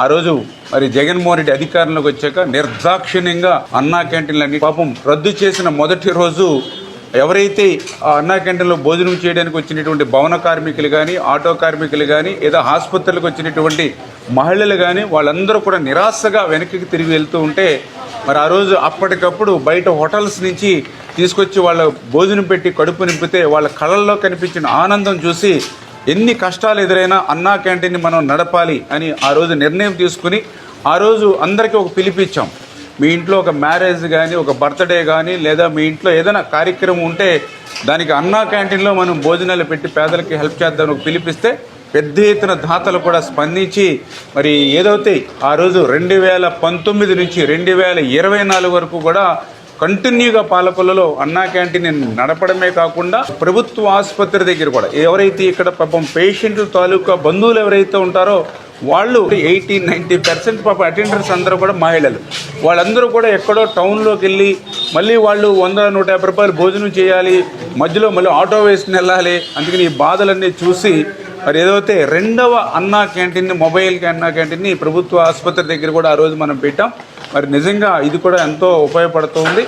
ఆ రోజు మరి జగన్మోహన్ రెడ్డి అధికారంలోకి వచ్చాక నిర్దాక్షిణ్యంగా అన్నా క్యాంటీన్లన్నీ పాపం రద్దు చేసిన మొదటి రోజు ఎవరైతే ఆ అన్నా క్యాంటీన్లో భోజనం చేయడానికి వచ్చినటువంటి భవన కార్మికులు కానీ ఆటో కార్మికులు కానీ ఏదో ఆసుపత్రులకు వచ్చినటువంటి మహిళలు కానీ వాళ్ళందరూ కూడా నిరాశగా వెనక్కి తిరిగి వెళ్తూ ఉంటే మరి ఆ రోజు అప్పటికప్పుడు బయట హోటల్స్ నుంచి తీసుకొచ్చి వాళ్ళ భోజనం పెట్టి కడుపు నింపితే వాళ్ళ కళల్లో కనిపించిన ఆనందం చూసి ఎన్ని కష్టాలు ఎదురైనా అన్నా క్యాంటీన్ని మనం నడపాలి అని ఆ రోజు నిర్ణయం తీసుకుని ఆ రోజు అందరికీ ఒక పిలిపిచ్చాం మీ ఇంట్లో ఒక మ్యారేజ్ కానీ ఒక బర్త్డే కానీ లేదా మీ ఇంట్లో ఏదైనా కార్యక్రమం ఉంటే దానికి అన్నా క్యాంటీన్లో మనం భోజనాలు పెట్టి పేదలకి హెల్ప్ చేద్దామని పిలిపిస్తే పెద్ద ఎత్తున దాతలు కూడా స్పందించి మరి ఏదైతే ఆ రోజు రెండు వేల పంతొమ్మిది నుంచి రెండు వేల ఇరవై నాలుగు వరకు కూడా కంటిన్యూగా పాలకొల్లలో అన్నా క్యాంటీన్ నడపడమే కాకుండా ప్రభుత్వ ఆసుపత్రి దగ్గర కూడా ఎవరైతే ఇక్కడ పాపం పేషెంట్ల తాలూకా బంధువులు ఎవరైతే ఉంటారో వాళ్ళు ఎయిటీ నైంటీ పర్సెంట్ పాప అటెండర్స్ అందరూ కూడా మహిళలు. వాళ్ళందరూ కూడా ఎక్కడో టౌన్లోకి వెళ్ళి మళ్ళీ వాళ్ళు వంద నూట యాభై రూపాయలు భోజనం చేయాలి మధ్యలో మళ్ళీ ఆటో వేసుకుని వెళ్ళాలి అందుకని ఈ బాధలన్నీ చూసి మరి ఏదైతే రెండవ అన్నా క్యాంటీన్ మొబైల్ అన్నా క్యాంటీన్ని ప్రభుత్వ ఆసుపత్రి దగ్గర కూడా ఆ రోజు మనం పెట్టాం. మరి నిజంగా ఇది కూడా ఎంతో ఉపయోగపడుతుంది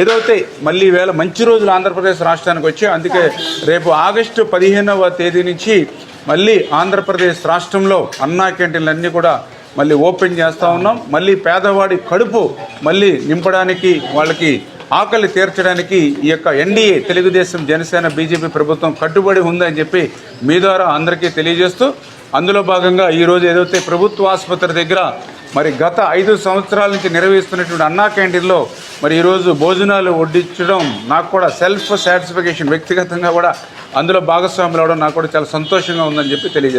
ఏదైతే మళ్ళీ వేళ మంచి రోజులు ఆంధ్రప్రదేశ్ రాష్ట్రానికి వచ్చి అందుకే రేపు ఆగస్టు పదిహేనవ తేదీ నుంచి మళ్ళీ ఆంధ్రప్రదేశ్ రాష్ట్రంలో అన్నా క్యాంటీన్లన్నీ కూడా మళ్ళీ ఓపెన్ చేస్తూ ఉన్నాం. మళ్ళీ పేదవాడి కడుపు మళ్ళీ నింపడానికి వాళ్ళకి ఆకలి తీర్చడానికి ఈ యొక్క ఎన్డీఏ తెలుగుదేశం జనసేన బీజేపీ ప్రభుత్వం కట్టుబడి ఉందని చెప్పి మీ ద్వారా అందరికీ తెలియజేస్తూ అందులో భాగంగా ఈరోజు ఏదైతే ప్రభుత్వ ఆసుపత్రి దగ్గర మరి గత ఐదు సంవత్సరాల నుంచి నిర్వహిస్తున్నటువంటి అన్నా క్యాంటీన్లో మరి ఈరోజు భోజనాలు వడ్డించడం నాకు కూడా సెల్ఫ్ సాటిస్ఫికేషన్ వ్యక్తిగతంగా కూడా అందులో భాగస్వాములు అవడం నాకు కూడా చాలా సంతోషంగా ఉందని చెప్పి తెలియజేస్తాను